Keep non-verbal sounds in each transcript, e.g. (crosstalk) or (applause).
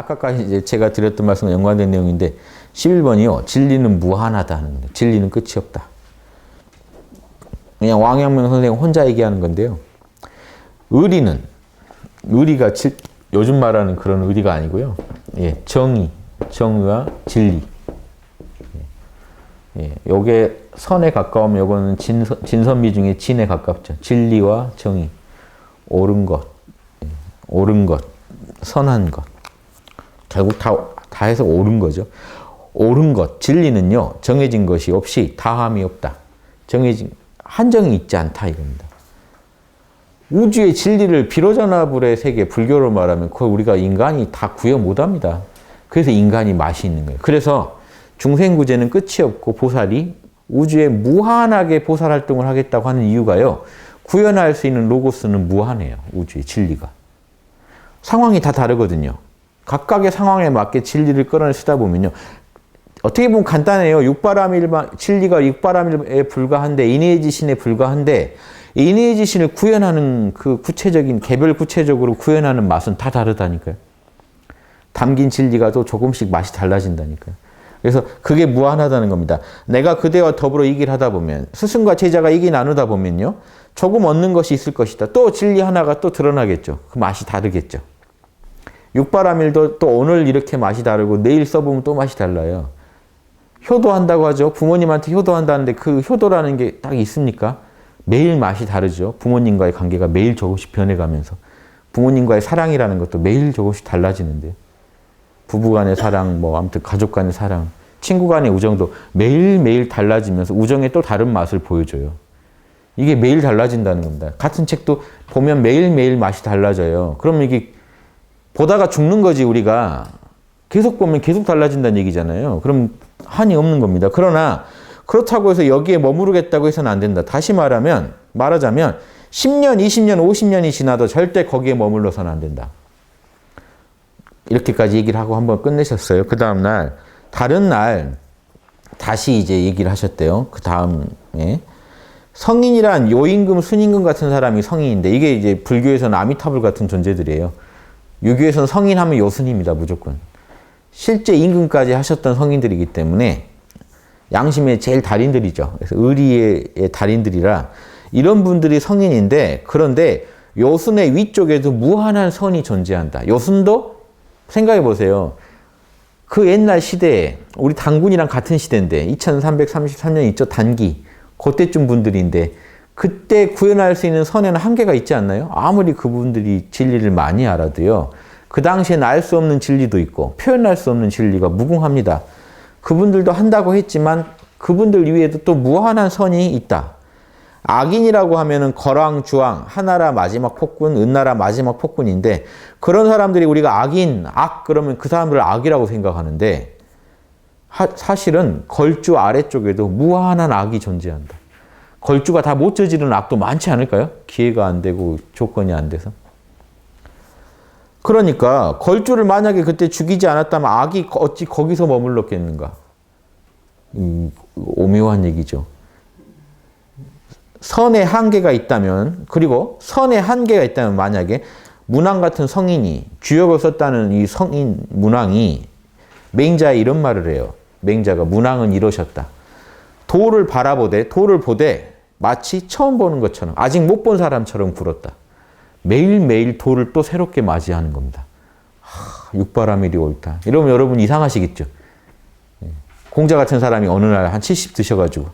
아까까지 이제 제가 드렸던 말씀과 연관된 내용인데 11번이요. 진리는 무한하다 하는 겁니다. 진리는 끝이 없다. 그냥 왕阳명 선생 혼자 얘기하는 건데요. 의리는 의리가 질- 요즘 말하는 그런 의리가 아니고요. 예, 정의, 정의와 진리. 예, 예, 요게 선에 가까우면 요거는 진선, 진선미 중에 진에 가깝죠. 진리와 정의, 옳은 것, 예, 옳은 것, 선한 것. 결국 다, 다 해서 옳은 거죠. 옳은 것, 진리는요, 정해진 것이 없이 다함이 없다. 정해진, 한정이 있지 않다, 이겁니다. 우주의 진리를 비로자나불의 세계, 불교로 말하면 그걸 우리가 인간이 다 구현 못 합니다. 그래서 인간이 맛이 있는 거예요. 그래서 중생구제는 끝이 없고 보살이 우주에 무한하게 보살 활동을 하겠다고 하는 이유가요. 구현할 수 있는 로고스는 무한해요. 우주의 진리가. 상황이 다 다르거든요. 각각의 상황에 맞게 진리를 끌어내 쓰다 보면요. 어떻게 보면 간단해요. 육바람일만 진리가 육바람일에 불과한데 인의의 지신에 불과한데 인의의 지신을 구현하는 그 구체적인 개별 구체적으로 구현하는 맛은 다 다르다니까요. 담긴 진리가 또 조금씩 맛이 달라진다니까요. 그래서 그게 무한하다는 겁니다. 내가 그대와 더불어 얘기를 하다 보면 스승과 제자가 얘기 나누다 보면요. 조금 얻는 것이 있을 것이다. 또 진리 하나가 또 드러나겠죠. 그 맛이 다르겠죠. 육바라밀도 또 오늘 이렇게 맛이 다르고 내일 써보면 또 맛이 달라요. 효도한다고 하죠. 부모님한테 효도한다는데 그 효도라는 게 딱 있습니까? 매일 맛이 다르죠. 부모님과의 관계가 매일 조금씩 변해가면서 부모님과의 사랑이라는 것도 매일 조금씩 달라지는데 부부 간의 사랑, 뭐 아무튼 가족 간의 사랑, 친구 간의 우정도 매일매일 달라지면서 우정에 또 다른 맛을 보여줘요. 이게 매일 달라진다는 겁니다. 같은 책도 보면 매일매일 맛이 달라져요. 그럼 이게 보다가 죽는 거지 우리가 계속 보면 계속 달라진다는 얘기잖아요. 그럼 한이 없는 겁니다. 그러나 그렇다고 해서 여기에 머무르겠다고 해서는 안 된다. 다시 말하면 말하자면 10년, 20년, 50년이 지나도 절대 거기에 머물러서는 안 된다. 이렇게까지 얘기를 하고 한번 끝내셨어요. 그 다음 날 다른 날 다시 이제 얘기를 하셨대요. 그 다음에 성인이란 요임금, 순임금 같은 사람이 성인인데 이게 이제 불교에서는 아미타불 같은 존재들이에요. 유교에서는 성인하면 요순입니다. 무조건. 실제 임금까지 하셨던 성인들이기 때문에 양심의 제일 달인들이죠. 그래서 의리의 달인들이라 이런 분들이 성인인데 그런데 요순의 위쪽에도 무한한 선이 존재한다. 요순도 생각해 보세요. 그 옛날 시대에 우리 단군이랑 같은 시대인데 2333년 있죠 단기 그때쯤 분들인데 그때 구현할 수 있는 선에는 한계가 있지 않나요? 아무리 그분들이 진리를 많이 알아도요. 그 당시에는 알수 없는 진리도 있고 표현할 수 없는 진리가 무궁합니다. 그분들도 한다고 했지만 그분들 이외에도 또 무한한 선이 있다. 악인이라고 하면은 거랑 주왕 하나라 마지막 폭군 은나라 마지막 폭군인데 그런 사람들이 우리가 악인 악 그러면 그 사람들을 악이라고 생각하는데 하, 사실은 걸주 아래쪽에도 무한한 악이 존재한다. 걸주가 다 못 저지른 악도 많지 않을까요? 기회가 안 되고 조건이 안 돼서. 그러니까 걸주를 만약에 그때 죽이지 않았다면 악이 어찌 거기서 머물렀겠는가? 음, 오묘한 얘기죠. 선의 한계가 있다면 그리고 선의 한계가 있다면 만약에 문왕 같은 성인이 주역을 썼다는 이 성인 문왕이 맹자에 이런 말을 해요. 맹자가 문왕은 이러셨다. 도를 바라보되 도를 보되 마치 처음 보는 것처럼 아직 못 본 사람처럼 굴었다. 매일매일 도를 또 새롭게 맞이하는 겁니다. 하, 육바라밀이 옳다. 이러면 여러분 이상하시겠죠. 예. 공자 같은 사람이 어느 날 한 70 드셔가지고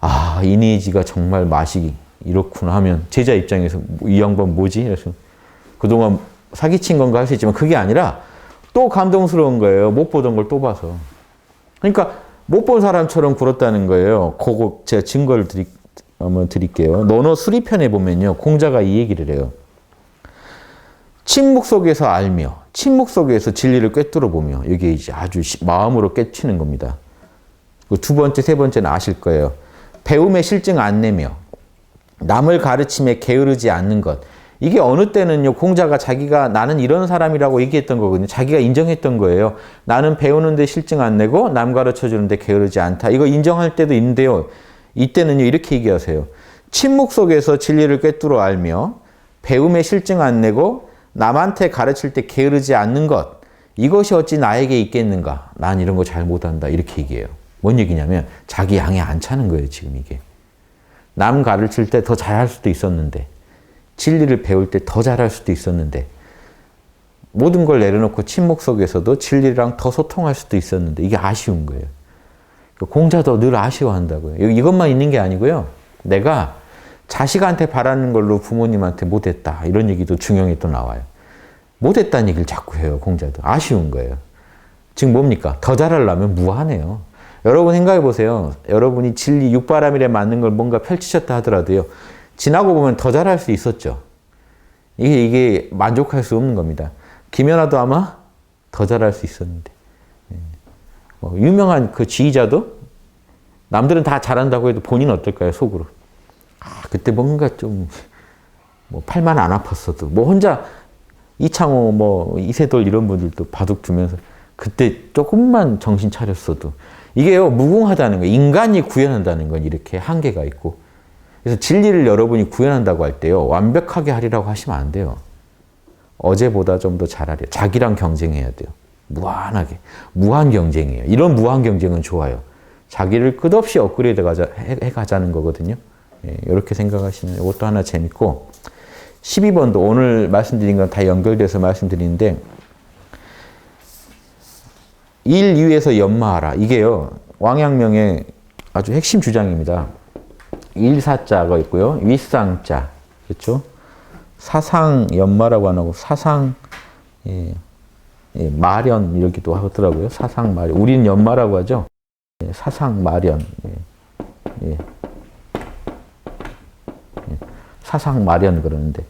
아 이니지가 정말 맛이 이렇구나 하면 제자 입장에서 이 양반 뭐지? 그래서 그동안 사기친 건가 할 수 있지만 그게 아니라 또 감동스러운 거예요. 못 보던 걸 또 봐서. 그러니까 못 본 사람처럼 굴었다는 거예요. 그거 제가 증거를 드리, 한번 드릴게요. 논어 수리편에 보면요. 공자가 이 얘기를 해요. 침묵 속에서 알며 침묵 속에서 진리를 꿰뚫어 보며 이게 이제 아주 마음으로 깨치는 겁니다. 그두 번째, 세 번째는 아실 거예요. 배움에 실증 안 내며 남을 가르침에 게으르지 않는 것. 이게 어느 때는요, 공자가 자기가 나는 이런 사람이라고 얘기했던 거거든요. 자기가 인정했던 거예요. 나는 배우는데 실증 안 내고 남 가르쳐 주는데 게으르지 않다. 이거 인정할 때도 있는데요. 이때는요, 이렇게 얘기하세요. 침묵 속에서 진리를 꿰뚫어 알며 배움에 실증 안 내고 남한테 가르칠 때 게으르지 않는 것. 이것이 어찌 나에게 있겠는가? 난 이런 거 잘 못한다. 이렇게 얘기해요. 뭔 얘기냐면 자기 양에 안 차는 거예요, 지금 이게. 남 가르칠 때 더 잘할 수도 있었는데 진리를 배울 때 더 잘할 수도 있었는데 모든 걸 내려놓고 침묵 속에서도 진리랑 더 소통할 수도 있었는데 이게 아쉬운 거예요. 공자도 늘 아쉬워한다고요. 이것만 있는 게 아니고요. 내가 자식한테 바라는 걸로 부모님한테 못했다. 이런 얘기도 중용에 또 나와요. 못했다는 얘기를 자꾸 해요. 공자도. 아쉬운 거예요. 지금 뭡니까? 더 잘하려면 무한해요. 여러분 생각해 보세요. 여러분이 진리 육바람일에 맞는 걸 뭔가 펼치셨다 하더라도요. 지나고 보면 더 잘할 수 있었죠. 이게, 이게 만족할 수 없는 겁니다. 김연아도 아마 더 잘할 수 있었는데. 어, 유명한 그 지휘자도 남들은 다 잘한다고 해도 본인은 어떨까요? 속으로. 아, 그때 뭔가 좀, 뭐, 팔만 안 아팠어도, 뭐, 혼자 이창호, 뭐, 이세돌 이런 분들도 바둑 두면서 그때 조금만 정신 차렸어도 이게요, 무궁하다는 거예요. 인간이 구현한다는 건 이렇게 한계가 있고. 그래서 진리를 여러분이 구현한다고 할 때요, 완벽하게 하리라고 하시면 안 돼요. 어제보다 좀 더 잘하려. 자기랑 경쟁해야 돼요. 무한하게. 무한 경쟁이에요. 이런 무한 경쟁은 좋아요. 자기를 끝없이 업그레이드 가자, 해, 해 가자는 거거든요. 예, 이렇게 생각하시면 이것도 하나 재밌고. 12번도 오늘 말씀드린 건 다 연결돼서 말씀드리는데, 일 위에서 연마하라. 이게요, 왕양명의 아주 핵심 주장입니다. 일사자가 있고요, 윗상자. 그렇죠? 사상 연마라고 안 하고 사상, 예, 예, 마련 이러기도 하더라고요. 사상 마련. 우리는 연마라고 하죠. 예, 사상 마련. 예, 예. 사상 마련 그러는데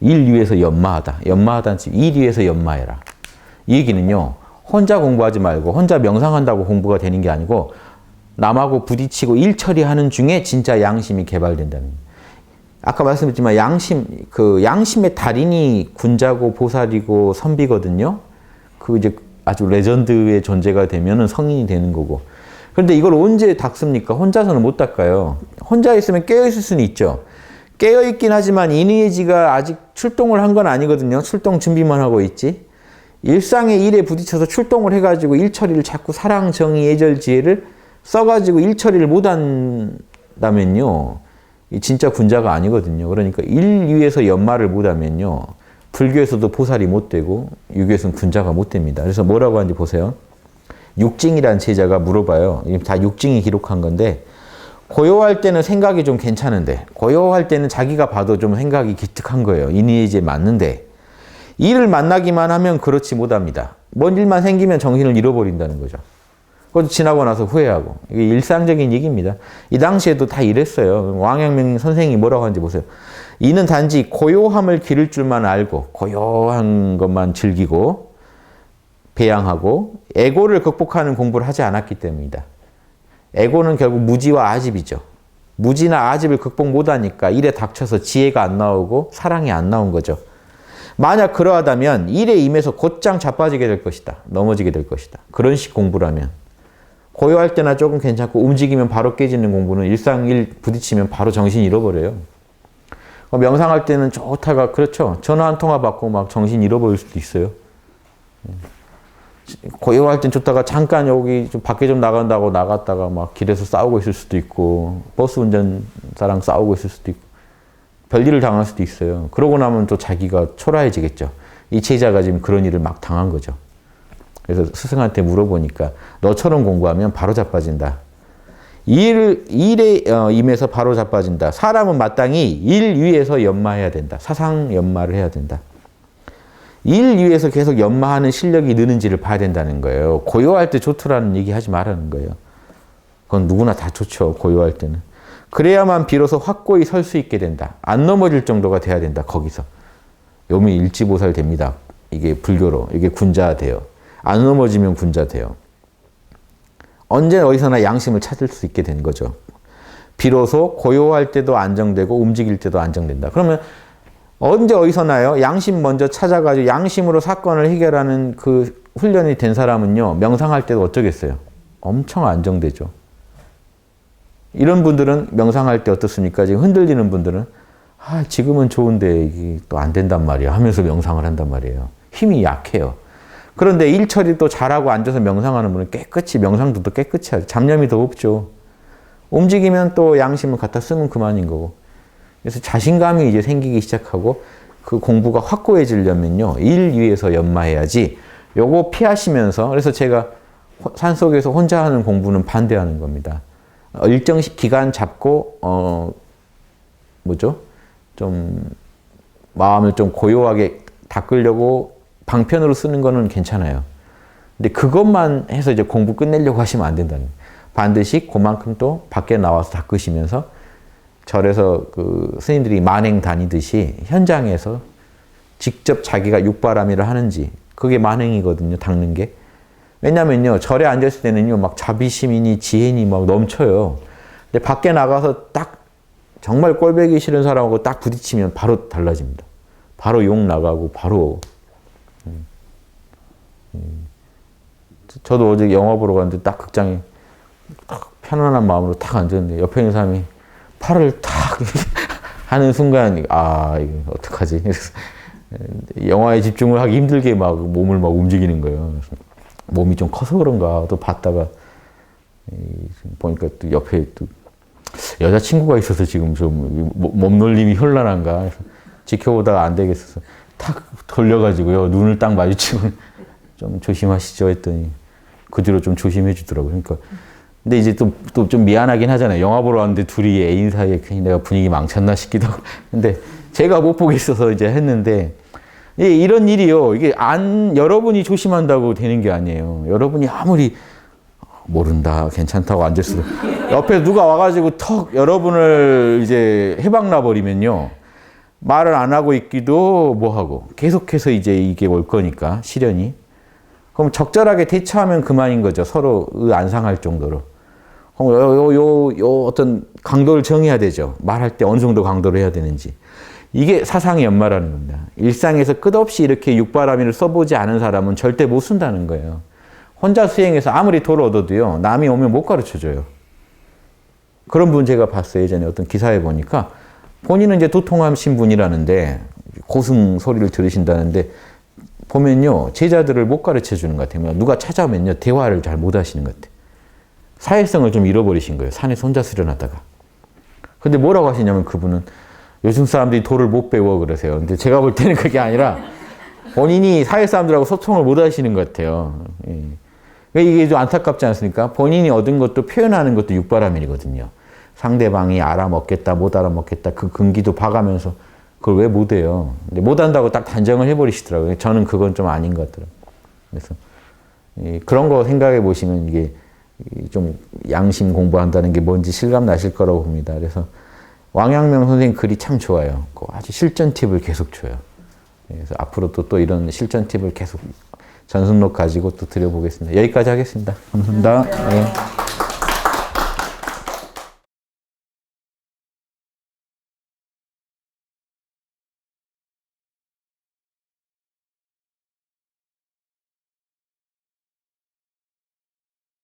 일 위에서 연마하다. 연마하다는 일 위에서 연마해라. 이 얘기는요. 혼자 공부하지 말고 혼자 명상한다고 공부가 되는 게 아니고 남하고 부딪히고 일 처리하는 중에 진짜 양심이 개발된다는. 아까 말씀드렸지만 양심 그 양심의 달인이 군자고 보살이고 선비거든요. 그 이제 아주 레전드의 존재가 되면은 성인이 되는 거고. 그런데 이걸 언제 닦습니까? 혼자서는 못 닦아요. 혼자 있으면 깨어 있을 수는 있죠. 깨어 있긴 하지만 이니에지가 아직 출동을 한 건 아니거든요. 출동 준비만 하고 있지. 일상의 일에 부딪혀서 출동을 해가지고 일 처리를 자꾸 사랑, 정의, 예절, 지혜를 써가지고 일 처리를 못 한다면요. 진짜 군자가 아니거든요. 그러니까 일 위에서 연마를 못 하면요. 불교에서도 보살이 못 되고 유교에서는 군자가 못 됩니다. 그래서 뭐라고 하는지 보세요. 육징이라는 제자가 물어봐요. 다 육징이 기록한 건데 고요할 때는 생각이 좀 괜찮은데 고요할 때는 자기가 봐도 좀 생각이 기특한 거예요. 이니에이지에 맞는데 일을 만나기만 하면 그렇지 못합니다. 뭔 일만 생기면 정신을 잃어버린다는 거죠. 그것도 지나고 나서 후회하고 이게 일상적인 얘기입니다. 이 당시에도 다 이랬어요. 왕양명 선생이 뭐라고 하는지 보세요. 이는 단지 고요함을 기를 줄만 알고 고요한 것만 즐기고 배양하고 에고를 극복하는 공부를 하지 않았기 때문이다. 에고는 결국 무지와 아집이죠. 무지나 아집을 극복 못하니까 일에 닥쳐서 지혜가 안 나오고 사랑이 안 나온 거죠. 만약 그러하다면 일에 임해서 곧장 자빠지게 될 것이다. 넘어지게 될 것이다. 그런 식 공부라면. 고요할 때나 조금 괜찮고 움직이면 바로 깨지는 공부는 일상일 부딪히면 바로 정신 잃어버려요. 명상할 때는 좋다가 그렇죠. 전화 한 통화 받고 막 정신 잃어버릴 수도 있어요. 고요할 땐 좋다가 잠깐 여기 좀 밖에 좀 나간다고 나갔다가 막 길에서 싸우고 있을 수도 있고 버스 운전사랑 싸우고 있을 수도 있고 별일을 당할 수도 있어요. 그러고 나면 또 자기가 초라해지겠죠. 이 제자가 지금 그런 일을 막 당한 거죠. 그래서 스승한테 물어보니까 너처럼 공부하면 바로 자빠진다. 일, 일에 어, 임해서 바로 자빠진다. 사람은 마땅히 일 위에서 연마해야 된다. 사상 연마를 해야 된다. 일 위에서 계속 연마하는 실력이 느는지를 봐야 된다는 거예요. 고요할 때 좋더라는 얘기 하지 말라는 거예요. 그건 누구나 다 좋죠. 고요할 때는. 그래야만 비로소 확고히 설 수 있게 된다. 안 넘어질 정도가 돼야 된다. 거기서. 요미 일지보살 됩니다. 이게 불교로. 이게 군자 돼요. 안 넘어지면 군자 돼요. 언제 어디서나 양심을 찾을 수 있게 된 거죠. 비로소 고요할 때도 안정되고 움직일 때도 안정된다. 그러면 언제 어디서나요? 양심 먼저 찾아가지고 양심으로 사건을 해결하는 그 훈련이 된 사람은요, 명상할 때도 어쩌겠어요? 엄청 안정되죠. 이런 분들은 명상할 때 어떻습니까? 지금 흔들리는 분들은, 아, 지금은 좋은데 이게 또 안 된단 말이야. 하면서 명상을 한단 말이에요. 힘이 약해요. 그런데 일 처리 또 잘하고 앉아서 명상하는 분은 깨끗이 명상도 더 깨끗이 하죠. 잡념이 더 없죠. 움직이면 또 양심을 갖다 쓰면 그만인 거고. 그래서 자신감이 이제 생기기 시작하고 그 공부가 확고해지려면요. 일 위에서 연마해야지. 요거 피하시면서 그래서 제가 호- 산속에서 혼자 하는 공부는 반대하는 겁니다. 어, 일정 시- 기간 잡고 어 뭐죠? 좀 마음을 좀 고요하게 닦으려고 방편으로 쓰는 거는 괜찮아요. 근데 그것만 해서 이제 공부 끝내려고 하시면 안 된다는 거예요. 반드시 그만큼 또 밖에 나와서 닦으시면서 절에서 그 스님들이 만행 다니듯이 현장에서 직접 자기가 육바람이를 하는지 그게 만행이거든요. 닦는 게. 왜냐면요. 절에 앉았을 때는요. 막 자비심이니 지혜니 막 넘쳐요. 근데 밖에 나가서 딱 정말 꼴배기 싫은 사람하고 딱 부딪히면 바로 달라집니다. 바로 욕 나가고 바로 저도 어제 영화 보러 갔는데 딱 극장에 딱 편안한 마음으로 딱 앉았는데 옆에 있는 사람이 팔을 탁 (laughs) 하는 순간 아 이거 어떡하지? 그래서 (laughs) 영화에 집중을 하기 힘들게 막 몸을 막 움직이는 거예요. 몸이 좀 커서 그런가 또 봤다가 이 보니까 또 옆에 또 여자 친구가 있어서 지금 좀 몸- 몸놀림이 현란한가 지켜보다가 안 되겠어서 탁 돌려가지고요 눈을 딱 마주치고 (laughs) 좀 조심하시죠 했더니 그 뒤로 좀 조심해 주더라고요. 그러니까 근데 이제 또 또 좀 미안하긴 하잖아요. 영화 보러 왔는데 둘이 애인 사이에 괜히 내가 분위기 망쳤나 싶기도 하고. (laughs) 근데 제가 못 보겠어서 이제 했는데 이- 이런 일이요. 이게 안 여러분이 조심한다고 되는 게 아니에요. 여러분이 아무리 모른다, 괜찮다고 앉았어도 옆에 누가 와가지고 턱 여러분을 이제 해박나 버리면요. 말을 안 하고 있기도 뭐 하고 계속해서 이제 이게 올 거니까 시련이. 그럼 적절하게 대처하면 그만인 거죠. 서로 안 상할 정도로. 그럼 요, 요, 요, 요 어떤 강도를 정해야 되죠. 말할 때 어느 정도 강도를 해야 되는지. 이게 사상의 연마라는 겁니다. 일상에서 끝없이 이렇게 육바라밀을 써보지 않은 사람은 절대 못 쓴다는 거예요. 혼자 수행해서 아무리 도를 얻어도요, 남이 오면 못 가르쳐 줘요. 그런 분 제가 봤어요. 예전에 어떤 기사에 보니까 본인은 이제 도통하신 분이라는데 고승 소리를 들으신다는데 보면요, 제자들을 못 가르쳐 주는 것 같아요. 누가 찾아오면요, 대화를 잘 못 하시는 것 같아요. 사회성을 좀 잃어버리신 거예요. 산에 혼자 수련하다가. 근데 뭐라고 하시냐면 그분은 요즘 사람들이 도를 못 배워 그러세요. 근데 제가 볼 때는 그게 아니라 본인이 사회 사람들하고 소통을 못 하시는 것 같아요. 예. 그러니까 이게 좀 안타깝지 않습니까? 본인이 얻은 것도 표현하는 것도 육바라밀이거든요. 상대방이 알아먹겠다, 못 알아먹겠다, 그 근기도 봐가면서 그걸 왜 못해요? 못한다고 딱 단정을 해버리시더라고요. 저는 그건 좀 아닌 것 같더라고요. 그래서 이 그런 거 생각해 보시면 이게 이좀 양심 공부한다는 게 뭔지 실감 나실 거라고 봅니다. 그래서 왕양명 선생님 글이 참 좋아요. 그 아주 실전 팁을 계속 줘요. 그래서 앞으로 또, 또 이런 실전 팁을 계속 전승록 가지고 또 드려보겠습니다. 여기까지 하겠습니다. 감사합니다. 네.